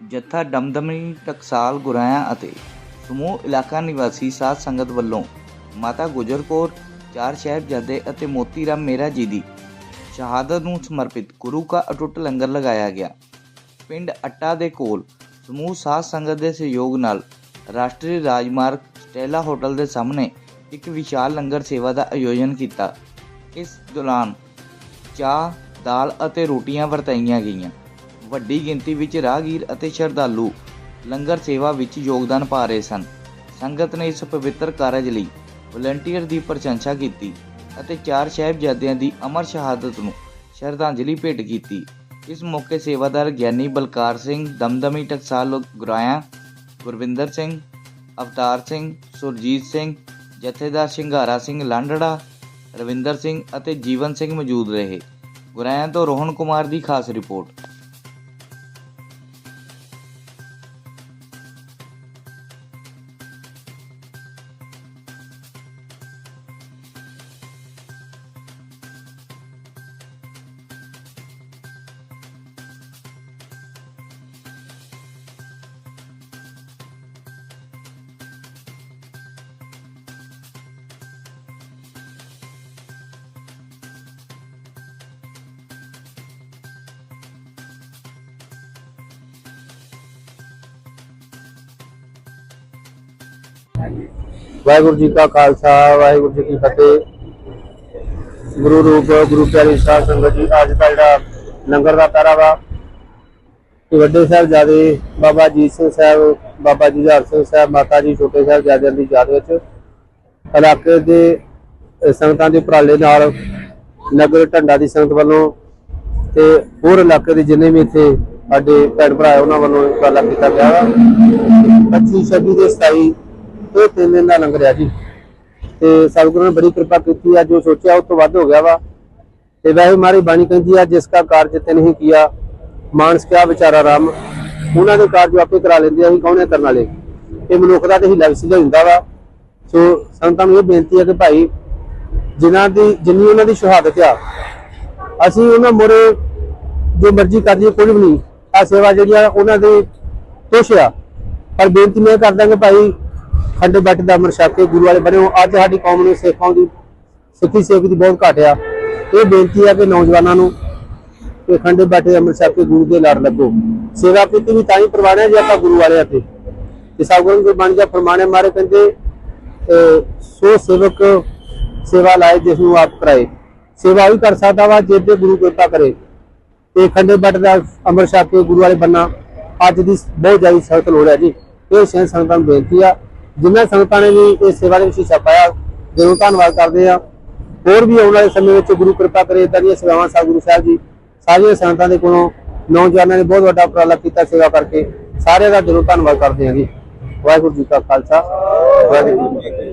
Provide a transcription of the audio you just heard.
ਜੱਥਾ ਦਮਦਮੀ ਟਕਸਾਲ ਗੁਰਾਇਆ ਅਤੇ ਸਮੂਹ ਇਲਾਕਾ ਨਿਵਾਸੀ ਸਾਧ ਸੰਗਤ ਵੱਲੋਂ ਮਾਤਾ ਗੁਜਰ ਕੌਰ, ਚਾਰ ਸਾਹਿਬਜ਼ਾਦੇ ਅਤੇ ਮੋਤੀ ਰਾਮ ਮੇਰਾ ਜੀ ਦੀ ਸ਼ਹਾਦਤ ਨੂੰ ਸਮਰਪਿਤ ਗੁਰੂ ਕਾ ਅਟੁੱਟ ਲੰਗਰ ਲਗਾਇਆ ਗਿਆ। ਪਿੰਡ ਅੱਟਾ ਦੇ ਕੋਲ ਸਮੂਹ ਸਾਧ ਸੰਗਤ ਦੇ ਸਹਿਯੋਗ ਨਾਲ ਰਾਸ਼ਟਰੀ ਰਾਜਮਾਰਗ ਸਟੈਲਾ ਹੋਟਲ ਦੇ ਸਾਹਮਣੇ ਇੱਕ ਵਿਸ਼ਾਲ ਲੰਗਰ ਸੇਵਾ ਦਾ ਆਯੋਜਨ ਕੀਤਾ। ਇਸ ਦੌਰਾਨ ਚਾਹ, ਦਾਲ ਅਤੇ ਰੋਟੀਆਂ ਵਰਤਾਈਆਂ ਗਈਆਂ। ਵੱਡੀ ਗਿਣਤੀ ਵਿੱਚ ਰਾਹਗੀਰ ਅਤੇ ਸ਼ਰਧਾਲੂ ਲੰਗਰ ਸੇਵਾ ਵਿੱਚ ਯੋਗਦਾਨ ਪਾ ਰਹੇ ਸਨ। ਸੰਗਤ ਨੇ ਇਸ ਪਵਿੱਤਰ ਕਾਰਜ ਲਈ ਵਲੰਟੀਅਰ ਦੀ ਪ੍ਰਸ਼ੰਸਾ ਕੀਤੀ ਅਤੇ ਚਾਰ ਸਾਹਿਬਜ਼ਾਦਿਆਂ ਦੀ ਅਮਰ ਸ਼ਹਾਦਤ ਨੂੰ ਸ਼ਰਧਾਂਜਲੀ ਭੇਟ ਕੀਤੀ। ਇਸ ਮੌਕੇ ਸੇਵਾਦਾਰ ਗਿਆਨੀ ਬਲਕਾਰ ਸਿੰਘ, ਦਮਦਮੀ ਟਕਸਾਲ ਗੁਰਾਇਆ, ਗੁਰਵਿੰਦਰ ਸਿੰਘ, ਅਵਤਾਰ ਸਿੰਘ, ਸੁਰਜੀਤ ਸਿੰਘ, ਜਥੇਦਾਰ ਸ਼ਿੰਗਾਰਾ ਸਿੰਘ ਲਾਂਡੜਾ, ਰਵਿੰਦਰ ਸਿੰਘ ਅਤੇ ਜੀਵਨ ਸਿੰਘ ਮੌਜੂਦ ਰਹੇ। ਗੁਰਾਇਆ ਤੋਂ ਰੋਹਨ ਕੁਮਾਰ ਦੀ ਖਾਸ ਰਿਪੋਰਟ। ਵਾਹਿਗੁਰੂ ਜੀ ਕਾ ਖਾਲਸਾ, ਵਾਹਿਗੁਰੂ ਜੀ ਕੀ ਫਤਿਹ। ਗੁਰੂ ਰੂਪ, ਗੁਰੂ ਪਿਆਰੀ ਸਾਧ ਸੰਗਤ ਜੀ, ਅੱਜ ਦਾ ਜਿਹੜਾ ਲੰਗਰ ਦਾ ਤਾਰਾ ਵਾ ਵੱਡੇ ਸਾਹਿਬ ਜਿਆਦੇ ਬਾਬਾ ਜੀਤ ਸਿੰਘ ਸਾਹਿਬ, ਬਾਬਾ ਜੁਝਾਰ ਸਿੰਘ ਸਾਹਿਬ, ਮਾਤਾ ਜੀ ਛੋਟੇ ਸਾਹਿਬ ਜਿਆਦਿਆਂ ਦੀ ਯਾਦ ਵਿੱਚ ਇਲਾਕੇ ਦੇ ਸੰਗਤਾਂ ਦੇ ਉਪਰਾਲੇ ਨਾਲ ਨਗਰ ਢੰਡਾ ਦੀ ਸੰਗਤ ਵੱਲੋਂ ਤੇ ਹੋਰ ਇਲਾਕੇ ਦੇ ਜਿੰਨੇ ਵੀ ਇੱਥੇ ਸਾਡੇ ਭੈਣ ਭਰਾ ਉਹਨਾਂ ਵੱਲੋਂ ਉਪਰਾਲਾ ਕੀਤਾ ਗਿਆ ਵਾ। 25 26 ਦੇ 27 ਇਹ ਤਿੰਨ ਦਿਨ ਦਾ ਲੰਗਰ ਆ ਜੀ। ਤੇ ਸਤਿਗੁਰੂ ਨੇ ਬੜੀ ਕਿਰਪਾ ਕੀਤੀ ਆ ਜੋ ਸੋਚਿਆ ਉਸ ਤੋਂ ਵੱਧ ਹੋ ਗਿਆ ਵਾ। ਤੇ ਵੈਸੇ ਮਾਰੀ ਬਾਣੀ ਕਹਿੰਦੀ ਆ, ਜਿਸ ਕਾ ਕਾਰਜ ਤੇ ਨਹੀਂ ਕੀਆ, ਮਾਨਸ ਕਿਆ ਵਿਚਾਰਾ ਰਾਮ। ਉਹਨਾਂ ਦੇ ਕਾਰਜ ਆਪੇ ਕਰਾ ਲੈਂਦੇ ਆ, ਅਸੀਂ ਕੌਣ ਕਰਨ ਵਾਲੇ? ਇਹ ਮਨੁੱਖ ਦਾ ਤੇ ਹਿੱਲਾ ਵਿਸਲਾ ਹੁੰਦਾ ਵਾ। ਸੋ ਸੰਤਾਂ ਨੂੰ ਇਹ ਬੇਨਤੀ ਹੈ ਕਿ ਭਾਈ, ਜਿਨ੍ਹਾਂ ਦੀ ਜਿੰਨੀ ਉਹਨਾਂ ਦੀ ਸ਼ਹਾਦਤ ਆ, ਅਸੀਂ ਉਹਨਾਂ ਮੋਰੇ ਜੋ ਮਰਜ਼ੀ ਕਰ ਜੀ ਕੋਈ ਵੀ ਨਹੀਂ। ਆ ਸੇਵਾ ਜਿਹੜੀ ਆ, ਉਹਨਾਂ ਦੇ ਤੁਸ਼ ਆ। ਪਰ ਬੇਨਤੀ ਮੈਂ ਕਰਦਾ ਕਿ ਭਾਈ ਖੰਡੇ ਬੱਟ ਦਾ ਅਮਰ ਛਕ ਕੇ ਗੁਰੂ ਵਾਲੇ ਬਣਿਓ ਅੱਜ ਸਾਡੀ ਕੌਮ ਨੂੰ ਸਿੱਖਾਂ ਦੀ ਸਿੱਖੀ ਸੇਵਕ ਦੀ ਬਹੁਤ ਘਾਟ ਆ। ਇਹ ਬੇਨਤੀ ਆ ਕਿ ਨੌਜਵਾਨਾਂ ਨੂੰ ਕਿ ਖੰਡ ਬੱਟ ਦੇ ਅਮਰ ਛਕ ਕੇ ਗੁਰੂ ਦੇ ਲੜ ਲੱਗੋ ਸੇਵਾ ਕੀਤੀ ਵੀ ਤਾਂ ਹੀ ਪ੍ਰਵਾਨਿਆ ਜੇ ਆਪਾਂ ਗੁਰੂ ਵਾਲੇ ਆ ਤੇ ਤੇ ਸਤਿਗੁਰੂ ਦੇ ਬਣ ਜਾ ਫਰਮਾਨੇ ਮਾਰੇ ਕਹਿੰਦੇ ਅਹ, ਸੋ ਸੇਵਕ ਸੇਵਾ ਲਾਏ ਜਿਸ ਨੂੰ ਆਪ ਕਰਾਏ। ਸੇਵਾ ਵੀ ਕਰ ਸਕਦਾ ਵਾ ਜੇ ਤੇ ਗੁਰੂ ਕਿਰਪਾ ਕਰੇ। ਤੇ ਖੰਡੇ ਬੱਟ ਦਾ ਅੰਮ੍ਰਿਤ ਛਕ ਕੇ ਗੁਰੂ ਵਾਲੇ ਬੰਨਾ ਅੱਜ ਦੀ ਬਹੁਤ ਜ਼ਿਆਦਾ ਸਖਤ ਲੋੜ ਹੈ ਜੀ। ਇਹ ਸ਼ਹਿਰ ਸੰਗਤਾਂ ਨੂੰ ਬੇਨਤੀ ਆ ਜਿਨ੍ਹਾਂ ਸੰਗਤਾਂ ਨੇ ਵੀ ਇਸ ਸੇਵਾ ਦੇ ਵਿੱਚ ਹਿੱਸਾ ਪਾਇਆ ਦਿਲੋਂ ਧੰਨਵਾਦ ਕਰਦੇ ਆ ਹੋਰ ਵੀ ਆਉਣ ਵਾਲੇ ਸਮੇਂ ਵਿੱਚ ਗੁਰੂ ਕਿਰਪਾ ਕਰੇ ਇਦਾਂ ਦੀਆਂ ਸੇਵਾਵਾਂ ਸਾਹਿਬ ਗੁਰੂ ਸਾਹਿਬ ਜੀ, ਸਾਰੀਆਂ ਸੰਗਤਾਂ ਦੇ ਕੋਲੋਂ ਨੌਜਵਾਨਾਂ ਨੇ ਬਹੁਤ ਵੱਡਾ ਉਪਰਾਲਾ ਕੀਤਾ ਸੇਵਾ ਕਰਕੇ, ਸਾਰਿਆਂ ਦਾ ਜ਼ਰੂਰ ਧੰਨਵਾਦ ਕਰਦੇ ਹਾਂ ਜੀ। ਵਾਹਿਗੁਰੂ ਜੀ ਕਾ ਖਾਲਸਾ, ਵਾਹਿਗੁਰੂ ਜੀ ਕੀ ਫਤਿਹ।